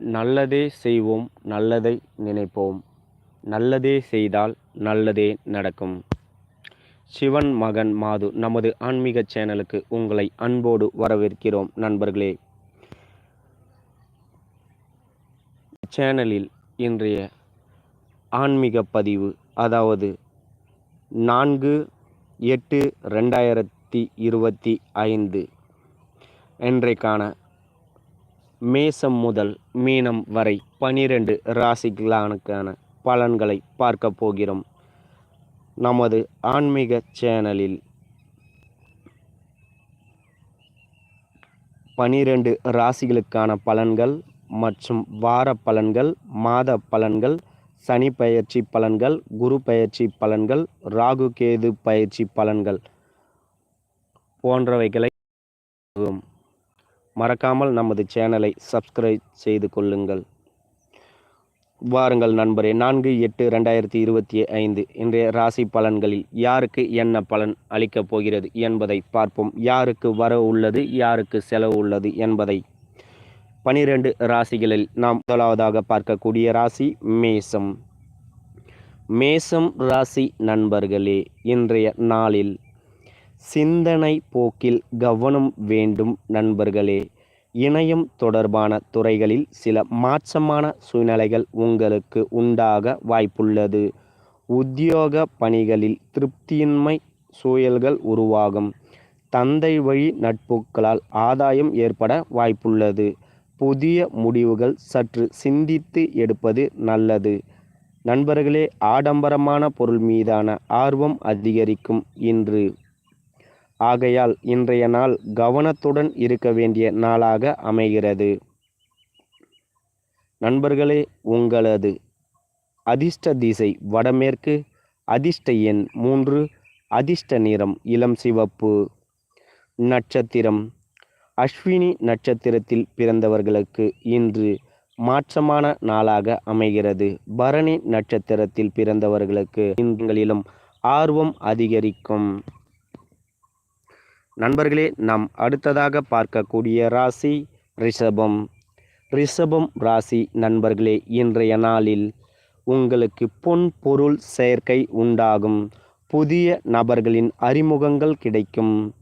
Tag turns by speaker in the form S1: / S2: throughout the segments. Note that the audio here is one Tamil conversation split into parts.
S1: நல்லதே செய்வோம் நல்லதை நினைப்போம். நல்லதே செய்தால் நல்லதே நடக்கும். சிவன் மகன் மாது நமது ஆன்மீக சேனலுக்கு உங்களை அன்போடு வரவேற்கிறோம் நண்பர்களே. சேனலில் இன்றைய ஆன்மீக பதிவு அதாவது நான்கு எட்டு ரெண்டாயிரத்தி இருபத்தி ஐந்து என்றைக்கான மேசம் முதல் மீனம் வரை பனிரெண்டு ராசிகளானுக்கான பலன்களை பார்க்க போகிறோம். நமது ஆன்மீக சேனலில் பனிரெண்டு ராசிகளுக்கான பலன்கள் மற்றும் வார பலன்கள் மாத பலன்கள் சனி பயிற்சி பலன்கள் குரு பயிற்சி பலன்கள் ராகு கேது பயிற்சி பலன்கள் போன்றவைகளை மறக்காமல் நமது சேனலை சப்ஸ்கிரைப் செய்து கொள்ளுங்கள். வாருங்கள் நண்பரே நான்கு எட்டு ரெண்டாயிரத்தி இருபத்தி ஐந்து இன்றைய ராசி பலன்களில் யாருக்கு என்ன பலன் அளிக்கப் போகிறது என்பதை பார்ப்போம். யாருக்கு வர உள்ளது யாருக்கு செலவு உள்ளது என்பதை. பனிரெண்டு ராசிகளில் நாம் முதலாவதாக பார்க்கக்கூடிய ராசி மேசம் மேசம் ராசி நண்பர்களே இன்றைய நாளில் சிந்தனை போக்கில் கவனம் வேண்டும் நண்பர்களே. இணையம் தொடர்பான துறைகளில் சில மாற்றமான சூழ்நிலைகள் உங்களுக்கு உண்டாக வாய்ப்புள்ளது. உத்தியோக பணிகளில் திருப்தியின்மை சூழல்கள் உருவாகும். தந்தை வழி நட்புகளால் ஆதாயம் ஏற்பட வாய்ப்புள்ளது. புதிய முடிவுகள் சற்று சிந்தித்து எடுப்பது நல்லது. நண்பர்களே ஆடம்பரமான பொருள் மீதான ஆர்வம் அதிகரிக்கும் இன்று. ஆகையால் இன்றைய நாள் கவனத்துடன் இருக்க வேண்டிய நாளாக அமைகிறது. நண்பர்களே உங்களது அதிர்ஷ்ட திசை வடமேற்கு அதிர்ஷ்ட எண் மூன்று அதிர்ஷ்ட நிறம் இளம் சிவப்பு. நட்சத்திரம். அஸ்வினி நட்சத்திரத்தில் பிறந்தவர்களுக்கு இன்று மாற்றமான நாளாக அமைகிறது. பரணி நட்சத்திரத்தில் பிறந்தவர்களுக்கு இன்றுகளிலும் ஆர்வம் அதிகரிக்கும். நண்பர்களே நாம் அடுத்ததாக பார்க்கக்கூடிய ராசி ரிஷபம். ரிஷபம் ராசி நண்பர்களே இன்றைய நாளில் உங்களுக்கு பொன் பொருள் சேர்க்கை உண்டாகும். புதிய நபர்களின் அறிமுகங்கள் கிடைக்கும்.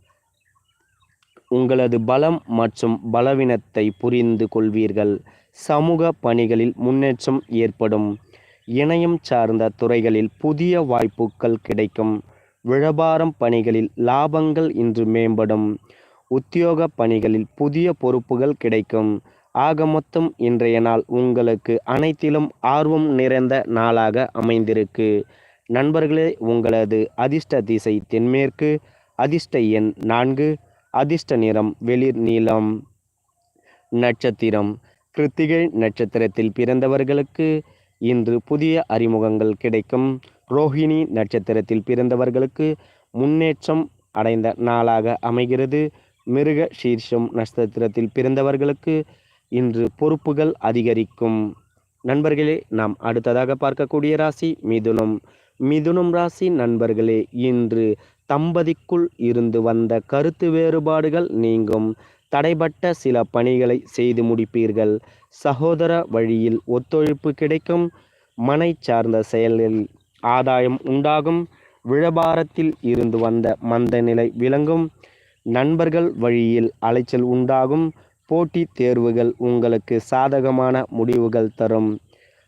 S1: உங்களது பலம் மற்றும் பலவீனத்தை புரிந்து கொள்வீர்கள். சமூக பணிகளில் முன்னேற்றம் ஏற்படும். இணையம் சார்ந்த துறைகளில் புதிய வாய்ப்புகள் கிடைக்கும். வியாபாரம் பணிகளில் லாபங்கள் இன்று மேம்படும். உத்தியோக பணிகளில் புதிய பொறுப்புகள் கிடைக்கும். ஆக மொத்தம் இன்றைய நாள் உங்களுக்கு அனைத்திலும் ஆர்வம் நிறைந்த நாளாக அமைந்திருக்கு. நண்பர்களே உங்களது அதிர்ஷ்ட திசை தென்மேற்கு அதிர்ஷ்ட எண் நான்கு அதிர்ஷ்ட நிறம் வெளிர் நீளம் நட்சத்திரம் கிருத்திகை நட்சத்திரத்தில் பிறந்தவர்களுக்கு இன்று புதிய அறிமுகங்கள் கிடைக்கும். ரோஹிணி நட்சத்திரத்தில் பிறந்தவர்களுக்கு முன்னேற்றம் அடைந்த நாளாக அமைகிறது. மிருக சீர்ஷம் நட்சத்திரத்தில் பிறந்தவர்களுக்கு இன்று பொறுப்புகள் அதிகரிக்கும். நண்பர்களே நாம் அடுத்ததாக பார்க்கக்கூடிய ராசி மிதுனம். மிதுனம் ராசி நண்பர்களே இன்று தம்பதிக்குள் இருந்து வந்த கருத்து வேறுபாடுகள் நீங்கும். தடைபட்ட சில பணிகளை செய்து முடிப்பீர்கள். சகோதர வழியில் ஒத்துழைப்பு கிடைக்கும். மனை சார்ந்த செயலில் ஆதாயம் உண்டாகும். விழபாரத்தில் இருந்து வந்த மந்த நிலை விளங்கும். நண்பர்கள் வழியில் அலைச்சல் உண்டாகும். போட்டி தேர்வுகள் உங்களுக்கு சாதகமான முடிவுகள் தரும்.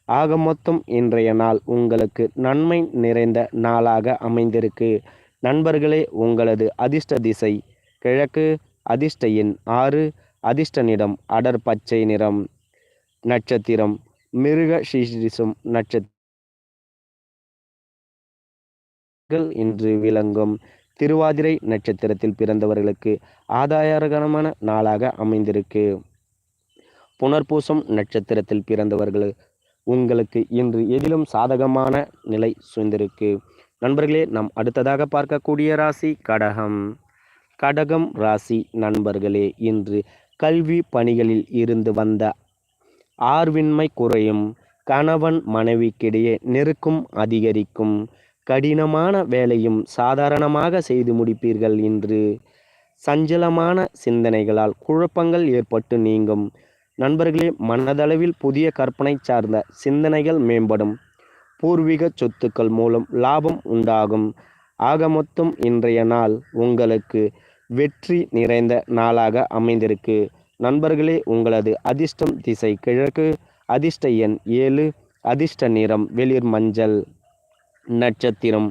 S1: ஆக மொத்தம் இன்றைய நாள் உங்களுக்கு நன்மை நிறைந்த நாளாக அமைந்திருக்கு. நண்பர்களே உங்களது அதிர்ஷ்ட திசை கிழக்கு அதிர்ஷ்ட எண் ஆறு அதிர்ஷ்ட நிறம் அடர் பச்சை நிறம். நட்சத்திரம் மிருக சீரிசம் நட்சத்திரம். இன்று விளங்கும். திருவாதிரை நட்சத்திரத்தில் பிறந்தவர்களுக்கு ஆதாயகரமான நாளாக அமைந்திருக்கு. புனர்பூசம் நட்சத்திரத்தில் பிறந்தவர்கள் உங்களுக்கு இன்று எதிலும் சாதகமான நிலை சுந்திருக்கு நண்பர்களே நாம் அடுத்ததாக பார்க்கக்கூடிய ராசி கடகம். கடகம் ராசி நண்பர்களே இன்று கல்வி பணிகளில் இருந்து வந்த ஆர்வின்மை குறையும். கணவன் மனைவிக்கிடையே நெருக்கம் அதிகரிக்கும். கடினமான வேலையும் சாதாரணமாக செய்து முடிப்பீர்கள் இன்று. சஞ்சலமான சிந்தனைகளால் குழப்பங்கள் ஏற்பட்டு நீங்கும். நண்பர்களே மனதளவில் புதிய கற்பனை சார்ந்த சிந்தனைகள் மேம்படும். பூர்வீக சொத்துக்கள் மூலம் லாபம் உண்டாகும். ஆக மொத்தம் இன்றைய நாள் உங்களுக்கு வெற்றி நிறைந்த நாளாக அமைந்திருக்கு. நண்பர்களே உங்களது அதிர்ஷ்டம் திசை கிழக்கு. அதிர்ஷ்ட எண் ஏழு. அதிர்ஷ்ட நிறம் வெளிர் மஞ்சள். நட்சத்திரம்.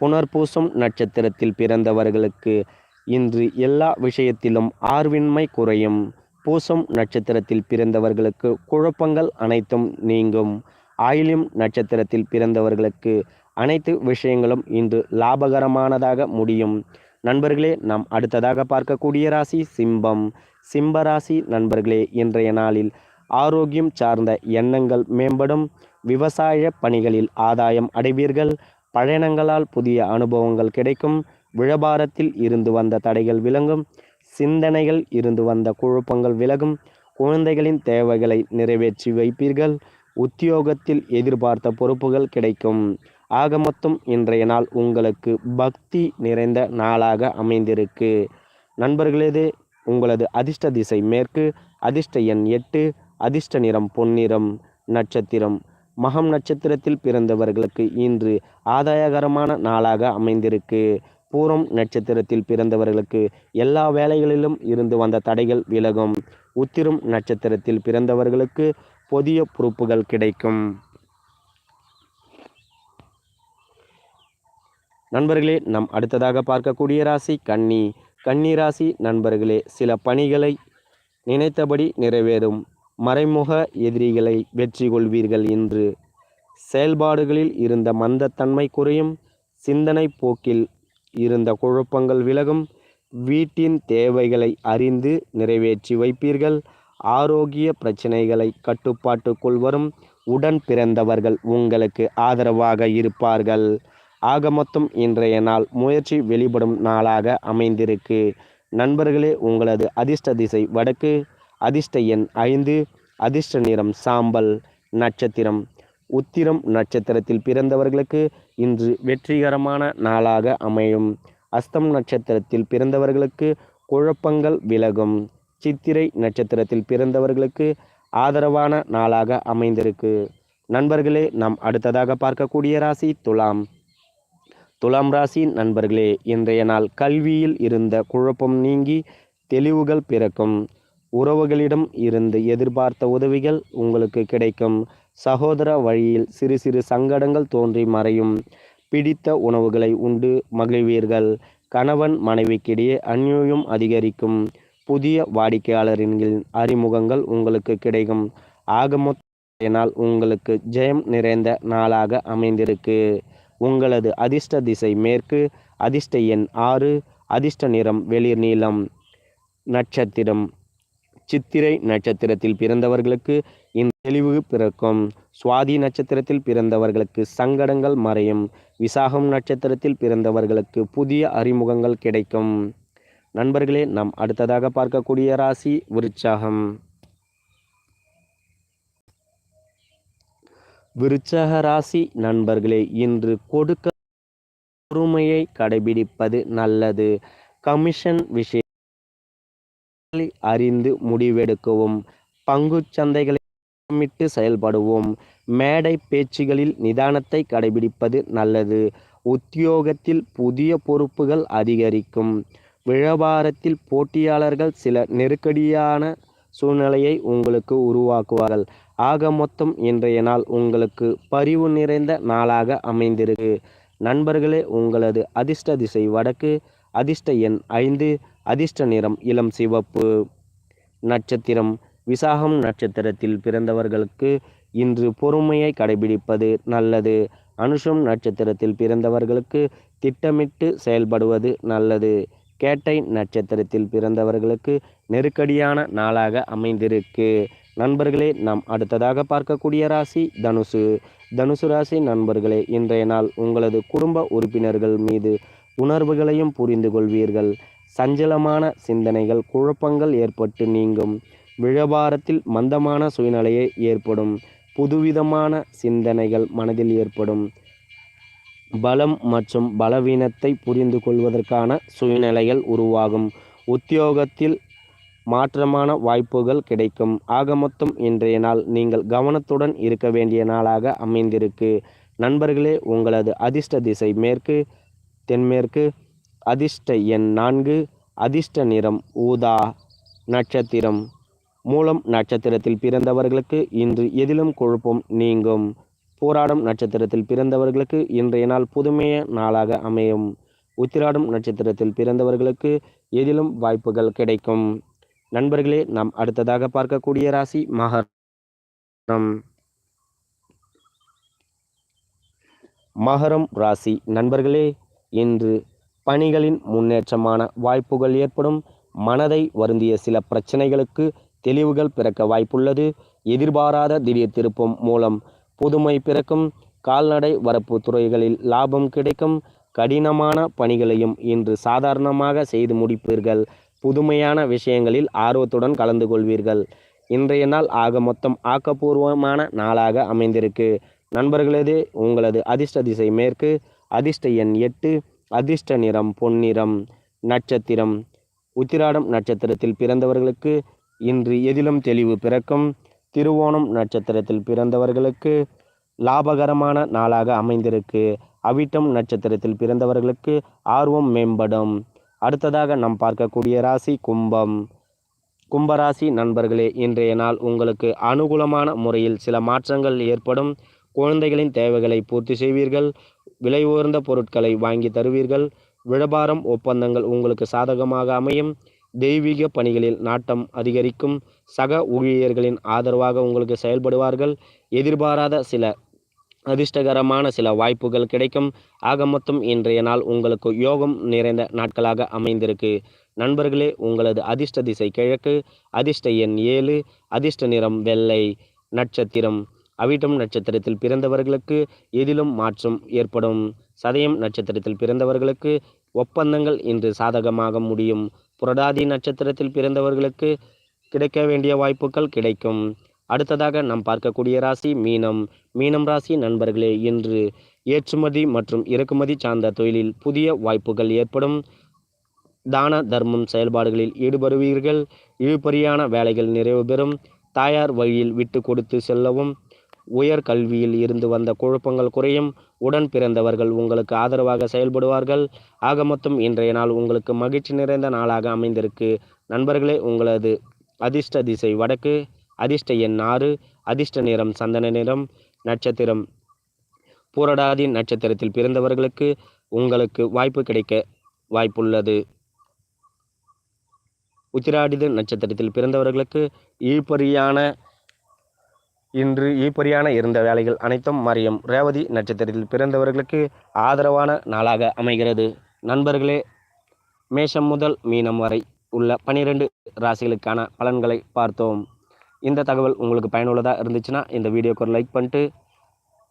S1: புனர்பூசம் நட்சத்திரத்தில் பிறந்தவர்களுக்கு இன்று எல்லா விஷயத்திலும் ஆர்வின்மை குறையும். பூசம் நட்சத்திரத்தில் பிறந்தவர்களுக்கு குழப்பங்கள் அனைத்தும் நீங்கும். ஆயிலியம் நட்சத்திரத்தில் பிறந்தவர்களுக்கு அனைத்து விஷயங்களும் இன்று லாபகரமானதாக முடியும். நண்பர்களே நாம் அடுத்ததாக பார்க்கக்கூடிய ராசி சிம்பம் சிம்ப ராசி நண்பர்களே இன்றைய நாளில் ஆரோக்கியம் சார்ந்த எண்ணங்கள் மேம்படும். விவசாய பணிகளில் ஆதாயம் அடைவீர்கள். பயணங்களால் புதிய அனுபவங்கள் கிடைக்கும். விழபாரத்தில் இருந்து வந்த தடைகள் விளங்கும் சிந்தனைகள் இருந்து வந்த குழப்பங்கள் விலகும். குழந்தைகளின் தேவைகளை நிறைவேற்றி வைப்பீர்கள். உத்தியோகத்தில் எதிர்பார்த்த பொறுப்புகள் கிடைக்கும். ஆக மொத்தம் இன்றைய நாள் உங்களுக்கு பக்தி நிறைந்த நாளாக அமைந்திருக்கு. நண்பர்களது உங்களது அதிர்ஷ்ட திசை மேற்கு. அதிர்ஷ்ட எண் எட்டு. அதிர்ஷ்ட நிறம் பொன்னிறம். நட்சத்திரம் மகம் நட்சத்திரத்தில் பிறந்தவர்களுக்கு இன்று ஆதாயகரமான நாளாக அமைந்திருக்கு. பூரம் நட்சத்திரத்தில் பிறந்தவர்களுக்கு எல்லா வேலைகளிலும் இருந்து வந்த தடைகள் விலகும். உத்திரம் நட்சத்திரத்தில் பிறந்தவர்களுக்கு புதிய பொறுப்புகள் கிடைக்கும். நண்பர்களே நம் அடுத்ததாக பார்க்கக்கூடிய ராசி கன்னி. கன்னி ராசி நண்பர்களே சில பணிகளை நினைத்தபடி நிறைவேறும். மறைமுக எதிரிகளை வெற்றி கொள்வீர்கள் என்று செயல்பாடுகளில் இருந்த மந்தத்தன்மை குறையும். சிந்தனை போக்கில் இருந்த குழப்பங்கள் விலகும். வீட்டின் தேவைகளை அறிந்து நிறைவேற்றி வைப்பீர்கள். ஆரோக்கிய பிரச்சனைகளை கட்டுப்பாட்டுக்குள் வரும். உடன் பிறந்தவர்கள் உங்களுக்கு ஆதரவாக இருப்பார்கள். ஆக மொத்தம் இன்றைய நாள் முயற்சி வெளிப்படும் நாளாக அமைந்திருக்கு. நண்பர்களே உங்களது அதிர்ஷ்ட திசை வடக்கு. அதிர்ஷ்ட எண் ஐந்து. அதிர்ஷ்ட நிறம் சாம்பல் நட்சத்திரம். உத்திரம் நட்சத்திரத்தில் பிறந்தவர்களுக்கு இன்று வெற்றிகரமான நாளாக அமையும். அஸ்தம் நட்சத்திரத்தில் பிறந்தவர்களுக்கு குழப்பங்கள் விலகும். சித்திரை நட்சத்திரத்தில் பிறந்தவர்களுக்கு ஆதரவான நாளாக அமைந்திருக்கு. நண்பர்களே நாம் அடுத்ததாக பார்க்கக்கூடிய ராசி துலாம். துலாம் ராசி நண்பர்களே இன்றைய நாள் கல்வியில் இருந்த குழப்பம் நீங்கி தெளிவுகள் பிறக்கும். உறவுகளிடம் இருந்து எதிர்பார்த்த உதவிகள் உங்களுக்கு கிடைக்கும். சகோதர வழியில் சிறு சிறு சங்கடங்கள் தோன்றி மறையும். பிடித்த உணவுகளை உண்டு மகிழ்வீர்கள். கணவன் மனைவிக்கிடையே அந்யோயம் அதிகரிக்கும். புதிய வாடிக்கையாளரின் அறிமுகங்கள் உங்களுக்கு கிடைக்கும். ஆக நாள் உங்களுக்கு ஜெயம் நிறைந்த நாளாக அமைந்திருக்கு. உங்களது அதிர்ஷ்ட திசை மேற்கு அதிர்ஷ்ட எண் ஆறு அதிர்ஷ்ட நிறம் வெளிர் நீளம் நட்சத்திரம். சித்திரை நட்சத்திரத்தில் பிறந்தவர்களுக்கு இந்த தெளிவு பிறக்கும். சுவாதி நட்சத்திரத்தில் பிறந்தவர்களுக்கு சங்கடங்கள் மறையும். விசாகம் நட்சத்திரத்தில் பிறந்தவர்களுக்கு புதிய அறிமுகங்கள் கிடைக்கும். நண்பர்களே நாம் அடுத்ததாக பார்க்கக்கூடிய ராசி விருச்சாகம். விருச்சக ராசி நண்பர்களே இன்று கொடுக்க பொறுமையை கடைபிடிப்பது நல்லது. கமிஷன் விஷய அறிந்து முடிவெடுக்கவும் பங்கு சந்தைகளை திட்டமிட்டு செயல்படுவோம். மேடை பேச்சுகளில் நிதானத்தை கடைபிடிப்பது நல்லது. உத்தியோகத்தில் புதிய பொறுப்புகள் அதிகரிக்கும். வியாபாரத்தில் போட்டியாளர்கள் சில நெருக்கடியான சூழ்நிலையை உங்களுக்கு உருவாக்குவார்கள். ஆக மொத்தம் இன்றைய நாள் உங்களுக்கு பரிவு நிறைந்த நாளாக அமைந்திருக்கு. நண்பர்களே உங்களது அதிர்ஷ்ட திசை வடக்கு அதிர்ஷ்ட எண் ஐந்து. அதிர்ஷ்ட நிறம் இளம் சிவப்பு நட்சத்திரம் விசாகம் நட்சத்திரத்தில் பிறந்தவர்களுக்கு இன்று பொறுமையை கடைபிடிப்பது நல்லது. அனுஷம் நட்சத்திரத்தில் பிறந்தவர்களுக்கு திட்டமிட்டு செயல்படுவது நல்லது. கேட்டை நட்சத்திரத்தில் பிறந்தவர்களுக்கு நெருக்கடியான நாளாக அமைந்திருக்கு. நண்பர்களே நாம் அடுத்ததாக பார்க்கக்கூடிய ராசி தனுசு. தனுசு ராசி நண்பர்களே இன்றைய நாள் உங்களது குடும்ப உறுப்பினர்கள் மீது உணர்வுகளையும் புரிந்து கொள்வீர்கள் சஞ்சலமான சிந்தனைகள் குழப்பங்கள் ஏற்பட்டு நீங்கும். விழபாரத்தில் மந்தமான சுயநிலையை ஏற்படும். புதுவிதமான சிந்தனைகள் மனதில் ஏற்படும். பலம் மற்றும் பலவீனத்தை புரிந்து கொள்வதற்கான சூழ்நிலைகள் உருவாகும். உத்தியோகத்தில் மாற்றமான வாய்ப்புகள் கிடைக்கும். ஆக மொத்தம் இன்றைய நாள் நீங்கள் கவனத்துடன் இருக்க வேண்டிய நாளாக அமைந்திருக்கு. நண்பர்களே உங்களது அதிர்ஷ்ட திசை மேற்கு தென்மேற்கு அதிர்ஷ்ட எண் நான்கு அதிர்ஷ்ட நிறம் ஊதா நட்சத்திரம். மூலம் நட்சத்திரத்தில் பிறந்தவர்களுக்கு இன்று எதிலும் குழப்பம் நீங்கும். போராடும் நட்சத்திரத்தில் பிறந்தவர்களுக்கு இன்றைய நாள் புதுமைய நாளாக அமையும். உத்திராடும் நட்சத்திரத்தில் பிறந்தவர்களுக்கு எதிலும் வாய்ப்புகள் கிடைக்கும். நண்பர்களே நாம் அடுத்ததாக பார்க்கக்கூடிய ராசி மகரம். மகரம் ராசி. நண்பர்களே இன்று பணிகளின் முன்னேற்றமான வாய்ப்புகள் ஏற்படும். மனதை வருந்திய சில பிரச்சனைகளுக்கு தெளிவுகள் பிறக்க வாய்ப்புள்ளது. எதிர்பாராத திடீர் திருப்பம் மூலம் புதுமை பிறக்கும். கால்நடை வரப்பு துறைகளில் லாபம் கிடைக்கும். கடினமான பணிகளையும் இன்று சாதாரணமாக செய்து முடிப்பீர்கள். புதுமையான விஷயங்களில் ஆர்வத்துடன் கலந்து கொள்வீர்கள். இன்றைய நாள் ஆக மொத்தம் ஆக்கப்பூர்வமான நாளாக அமைந்திருக்கு. நண்பர்களது உங்களது அதிர்ஷ்ட திசை மேற்கு. அதிர்ஷ்ட எண் எட்டு. அதிர்ஷ்ட நிறம் பொன்னிறம் நட்சத்திரம். உத்திராடம் நட்சத்திரத்தில் பிறந்தவர்களுக்கு இன்று எதிலும் தெளிவு பிறக்கும். திருவோணம் நட்சத்திரத்தில் பிறந்தவர்களுக்கு லாபகரமான நாளாக அமைந்திருக்கு. அவிட்டம் நட்சத்திரத்தில் பிறந்தவர்களுக்கு ஆர்வம் மேம்படும். அடுத்ததாக நாம் பார்க்கக்கூடிய ராசி கும்பம். கும்பராசி நண்பர்களே இன்றைய நாள் உங்களுக்கு அனுகூலமான முறையில் சில மாற்றங்கள் ஏற்படும். குழந்தைகளின் தேவைகளை பூர்த்தி செய்வீர்கள். விலை உயர்ந்த பொருட்களை வாங்கி தருவீர்கள். வியாபாரம் ஒப்பந்தங்கள் உங்களுக்கு சாதகமாக அமையும். தெய்வீக பணிகளில் நாட்டம் அதிகரிக்கும். சக ஊழியர்களின் ஆதரவாக உங்களுக்கு செயல்படுவார்கள். எதிர்பாராத சில அதிர்ஷ்டகரமான சில வாய்ப்புகள் கிடைக்கும். ஆக மொத்தம் இன்றைய நாள் உங்களுக்கு யோகம் நிறைந்த நாட்களாக அமைந்திருக்கு. நண்பர்களே உங்களது அதிர்ஷ்ட திசை கிழக்கு. அதிர்ஷ்ட எண் ஏழு. அதிர்ஷ்ட நிறம் வெள்ளை நட்சத்திரம். அவிட்டம் நட்சத்திரத்தில் பிறந்தவர்களுக்கு எதிலும் மாற்றம் ஏற்படும். சதயம் நட்சத்திரத்தில் பிறந்தவர்களுக்கு ஒப்பந்தங்கள் இன்று சாதகமாக முடியும். புரடாதி நட்சத்திரத்தில் பிறந்தவர்களுக்கு கிடைக்க வேண்டிய வாய்ப்புகள் கிடைக்கும். அடுத்ததாக நாம் பார்க்கக்கூடிய ராசி மீனம். மீனம் ராசி நண்பர்களே இன்று ஏற்றுமதி மற்றும் இறக்குமதி சார்ந்த தொழிலில் புதிய வாய்ப்புகள் ஏற்படும். தான தர்மம் செயல்பாடுகளில் ஈடுபடுவீர்கள். இழுபறியான வேலைகள் நிறைவு பெறும். தாயார் வழியில் விட்டு கொடுத்து செல்லவும். உயர் கல்வியில் இருந்து வந்த குழப்பங்கள் குறையும். உடன் பிறந்தவர்கள் உங்களுக்கு ஆதரவாக செயல்படுவார்கள். ஆக மொத்தம் இன்றைய நாள் உங்களுக்கு மகிழ்ச்சி நிறைந்த நாளாக அமைந்திருக்கு. நண்பர்களே உங்களது அதிர்ஷ்ட திசை வடக்கு. அதிர்ஷ்ட எண் ஆறு. அதிர்ஷ்ட நிறம் சந்தன நிறம். நட்சத்திரம் பூரடாதி நட்சத்திரத்தில் பிறந்தவர்களுக்கு உங்களுக்கு வாய்ப்பு கிடைக்க வாய்ப்புள்ளது. உத்திராடித நட்சத்திரத்தில் பிறந்தவர்களுக்கு இழுப்பறியான இன்று இப்படியான இருந்த வேலைகள் அனைத்தும் மறியும் ரேவதி நட்சத்திரத்தில் பிறந்தவர்களுக்கு ஆதரவான நாளாக அமைகிறது. நண்பர்களே மேஷம் முதல் மீனம் வரை உள்ள பனிரெண்டு ராசிகளுக்கான பலன்களை பார்த்தோம். இந்த தகவல் உங்களுக்கு பயனுள்ளதாக இருந்துச்சுன்னா இந்த வீடியோக்கு ஒரு லைக் பண்ணிட்டு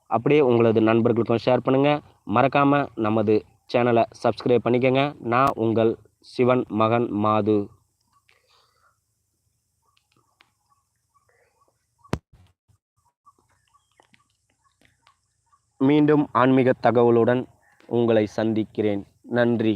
S1: அப்படியே உங்களது நண்பர்களுக்கும் ஷேர் பண்ணுங்கள் மறக்காமல் நமது சேனலை சப்ஸ்கிரைப் பண்ணிக்கோங்க. நான் உங்கள் சிவன் மகன் மாது. மீண்டும் ஆன்மீக தகவலுடன் உங்களை சந்திக்கிறேன். நன்றி.